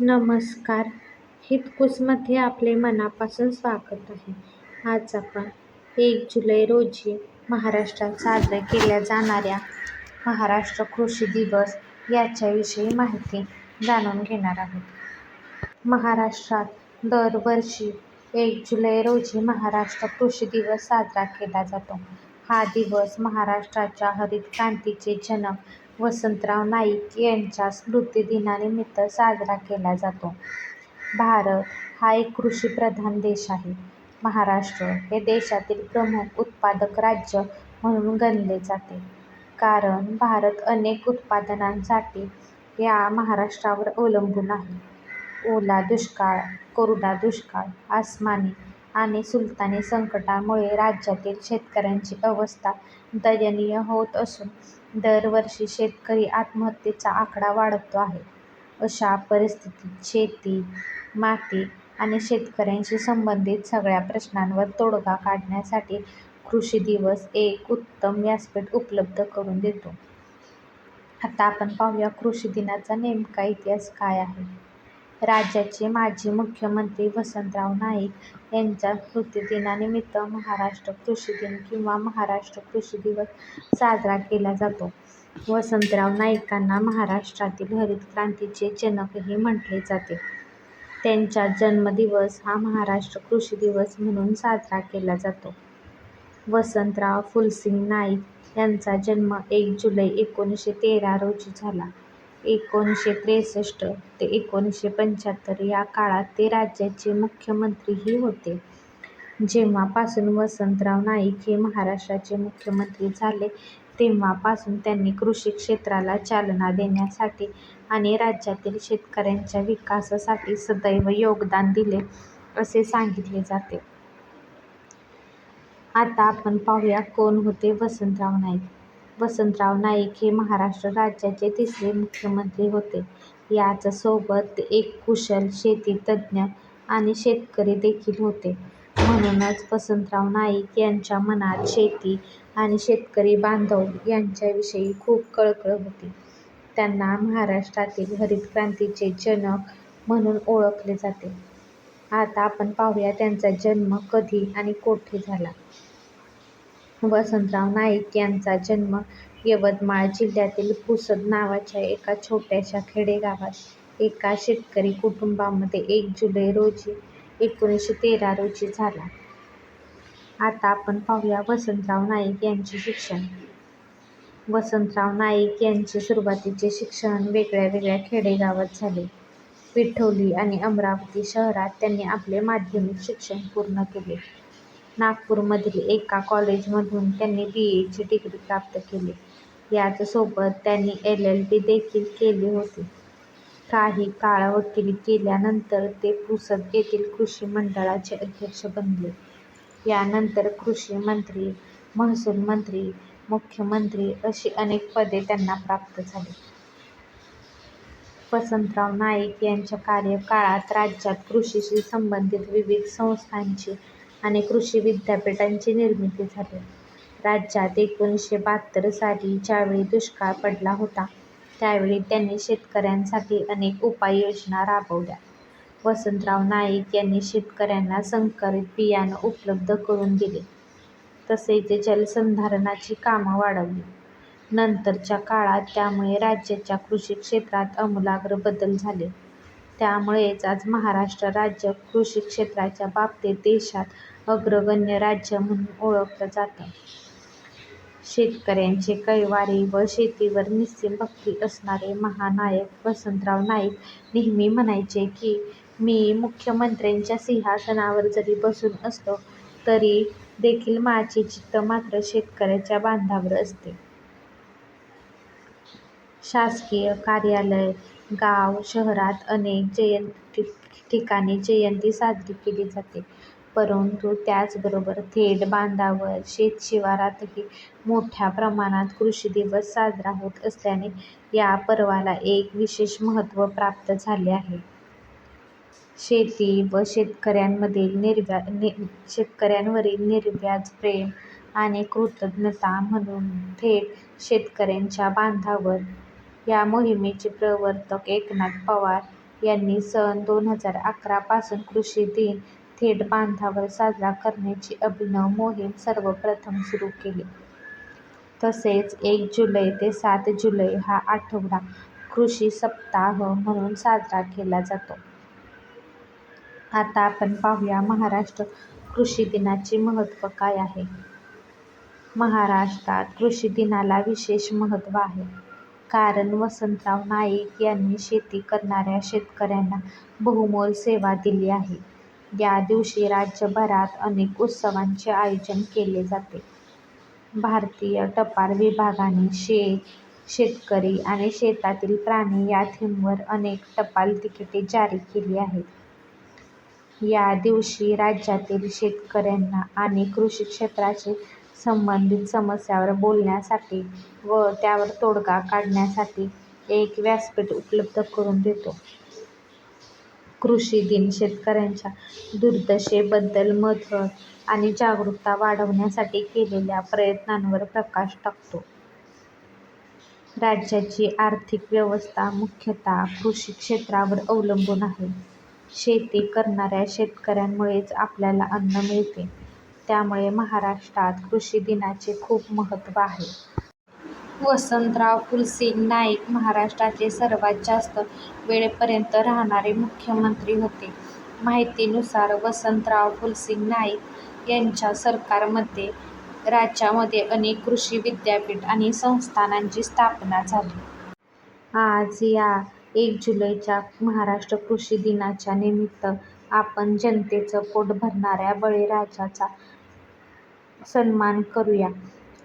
नमस्कार. हितकुसमध्ये आपले मनापासून स्वागत आहे. आज आपण एक जुलै रोजी महाराष्ट्रात साजऱ्या केल्या जाणाऱ्या महाराष्ट्र कृषी दिवस याच्याविषयी माहिती जाणून घेणार आहोत. महाराष्ट्रात दरवर्षी एक जुलै रोजी महाराष्ट्र कृषी दिवस साजरा केला जातो. हा दिवस महाराष्ट्राच्या हरित क्रांतीचे जनक वसंतराव नाईक यांच्या स्मृतिदिनानिमित्त साजरा केला जातो. भारत हा एक कृषीप्रधान देश आहे. महाराष्ट्र हे देशातील प्रमुख उत्पादक राज्य म्हणून गणले जाते. कारण भारत अनेक उत्पादनांसाठी या महाराष्ट्रावर अवलंबून आहे. ओला दुष्काळ, कोरडा दुष्काळ, आसमानी आणि सुलतानी संकटामुळे राज्यातील शेतकऱ्यांची अवस्था दयनीय होत असून दरवर्षी शेतकरी आत्महत्येचा आकडा वाढतो आहे. अशा परिस्थितीत शेती, माती आणि शेतकऱ्यांशी संबंधित सगळ्या प्रश्नांवर तोडगा काढण्यासाठी कृषी दिवस एक उत्तम व्यासपीठ उपलब्ध करून देतो. आता आपण पाहूया कृषी दिनाचा नेमका इतिहास काय आहे. राज्याचे माजी मुख्यमंत्री वसंतराव नाईक यांच्या स्मृतिदिनानिमित्त महाराष्ट्र कृषी दिन किंवा महाराष्ट्र कृषी दिवस साजरा केला जातो. वसंतराव नाईकांना महाराष्ट्रातील हरित क्रांतीचे जनकही म्हटले जाते. त्यांचा जन्मदिवस हा महाराष्ट्र कृषी दिवस म्हणून साजरा केला जातो. वसंतराव फुलसिंग नाईक यांचा जन्म एक जुलै एकोणीसशे तेरा रोजी झाला. एकोणीसशे त्रेसष्ट ते एकोणीसशे पंच्याहत्तर या काळात ते राज्याचे मुख्यमंत्रीही होते. जेव्हापासून वसंतराव नाईक हे महाराष्ट्राचे मुख्यमंत्री झाले तेव्हापासून त्यांनी कृषी क्षेत्राला चालना देण्यासाठी आणि राज्यातील शेतकऱ्यांच्या विकासासाठी सदैव योगदान दिले असे सांगितले जाते. आता आपण पाहूया कोण होते वसंतराव नाईक. वसंतराव नाईक हे महाराष्ट्र राज्याचे तिसरे मुख्यमंत्री होते. याच सोबत एक कुशल शेतीतज्ञ आणि शेतकरी देखील होते. म्हणूनच वसंतराव नाईक यांच्या मनात शेती आणि शेतकरी बांधव यांच्याविषयी खूप कळकळ होती. त्यांना महाराष्ट्रातील हरित क्रांतीचे जनक म्हणून ओळखले जाते. आता आपण पाहूया त्यांचा जन्म कधी आणि कोठे झाला. वसंतराव नाईक यांचा जन्म यवतमाळ जिल्ह्यातील पुसद नावाच्या एका छोट्याशा खेडेगावात एका शेतकरी कुटुंबामध्ये एक जुलै रोजी एकोणीसशे तेरा रोजी झाला. आता आपण पाहूया वसंतराव नाईक यांचे शिक्षण. वसंतराव नाईक यांचे सुरुवातीचे शिक्षण वेगळ्या वेगळ्या खेडेगावात झाले. विठोली आणि अमरावती शहरात त्यांनी आपले माध्यमिक शिक्षण पूर्ण केले. नागपूरमधील एका कॉलेजमधून त्यांनी बी. एची डिग्री प्राप्त केली. याचसोबत त्यांनी एल. एल. बी. देखील केली होती. काही काळ वकिली केल्यानंतर ते पुसद येथील कृषी मंडळाचे अध्यक्ष बनले. यानंतर कृषी मंत्री, महसूल मंत्री, मुख्यमंत्री अशी अनेक पदे त्यांना प्राप्त झाली. वसंतराव नाईक यांच्या कार्यकाळात राज्यात कृषीशी संबंधित विविध संस्थांची आणि कृषी विद्यापीठांची निर्मिती झाली. राज्यात एकोणीसशे बहात्तर साली ज्यावेळी दुष्काळ पडला होता त्यावेळी त्यांनी शेतकऱ्यांसाठी अनेक उपाययोजना राबवल्या. वसंतराव नाईक यांनी शेतकऱ्यांना संकरित बियाणं उपलब्ध करून दिले. तसेच जलसंधारणाची कामं वाढवली. नंतरच्या काळात त्यामुळे राज्याच्या कृषी क्षेत्रात आमूलाग्र बदल झाले. त्यामुळेच आज महाराष्ट्र राज्य कृषी क्षेत्राच्या बाबतीत देशात अग्रगण्य राज्य म्हणून ओळखलं जातं. शेतकऱ्यांचे कैवारी व शेतीवर निस्सीम भक्ती असणारे महानायक वसंतराव नाईक नेहमी म्हणायचे की, मी मुख्यमंत्र्यांच्या सिंहासनावर जरी बसून असलो तरी देखील माझे चित्त मात्र शेतकऱ्याच्या बांधावर असते. शासकीय कार्यालय, गाव, शहरात अनेक ठिकाणी जयंती साजरी केली जाते. परंतु त्याचबरोबर थेट बांधावर, शेतशिवारातही मोठ्या प्रमाणात कृषी दिवस साजरा होत असल्याने या पर्वाला एक विशेष महत्त्व प्राप्त झाले आहे. शेती व शेतकऱ्यांमधील शेतकऱ्यांवरील निर्व्याज प्रेम आणि कृतज्ञता म्हणून थेट शेतकऱ्यांच्या बांधावर या मोहिमेचे प्रवर्तक एकनाथ पवार यांनी सन दोन हजार अकरा पासून कृषी दिन थेट बांधावर साजरा करण्याची अभिनव मोहीम सर्वप्रथम सुरू केली. तसेच एक जुलै ते सात जुलै हा आठवडा कृषी सप्ताह म्हणून साजरा केला जातो. आता आपण पाहूया महाराष्ट्र कृषी दिनाचे महत्त्व काय आहे. महाराष्ट्रात कृषी दिनाला विशेष महत्त्व आहे. कारण वसंतराव नाईक यांनी शेती करणाऱ्या शेतकऱ्यांना बहुमोल सेवा दिली आहे. या दिवशी राज्यभरात अनेक उत्सवांचे आयोजन केले जाते. भारतीय टपाल विभागाने शेत, शेतकरी आणि शेतातील प्राणी या थीमवर अनेक टपाल तिकिटे जारी केली आहेत. या दिवशी राज्यातील शेतकऱ्यांना आणि कृषी क्षेत्राशी संबंधित समस्यांवर बोलण्यासाठी व त्यावर तोडगा काढण्यासाठी एक व्यासपीठ उपलब्ध करून देतो. कृषी दिन शेतकऱ्यांच्या दुर्दशेबद्दल मदत आणि जागरूकता वाढवण्यासाठी केलेल्या प्रयत्नांवर प्रकाश टाकतो. राज्याची आर्थिक व्यवस्था मुख्यतः कृषी क्षेत्रावर अवलंबून आहे. शेती करणाऱ्या शेतकऱ्यांमुळेच आपल्याला अन्न मिळते. त्यामुळे महाराष्ट्रात कृषी दिनाचे खूप महत्त्व आहे. वसंतराव फुलसिंग नाईक महाराष्ट्राचे सर्वात जास्त वेळेपर्यंत राहणारे मुख्यमंत्री होते. माहितीनुसार वसंतराव फुलसिंग नाईक यांच्या सरकारमध्ये राज्यामध्ये अनेक कृषी विद्यापीठ आणि संस्थानांची स्थापना झाली. आज या एक जुलैच्या महाराष्ट्र कृषी दिनाच्या निमित्त आपण जनतेचं पोट भरणाऱ्या बळीराजाचा सन्मान करूया.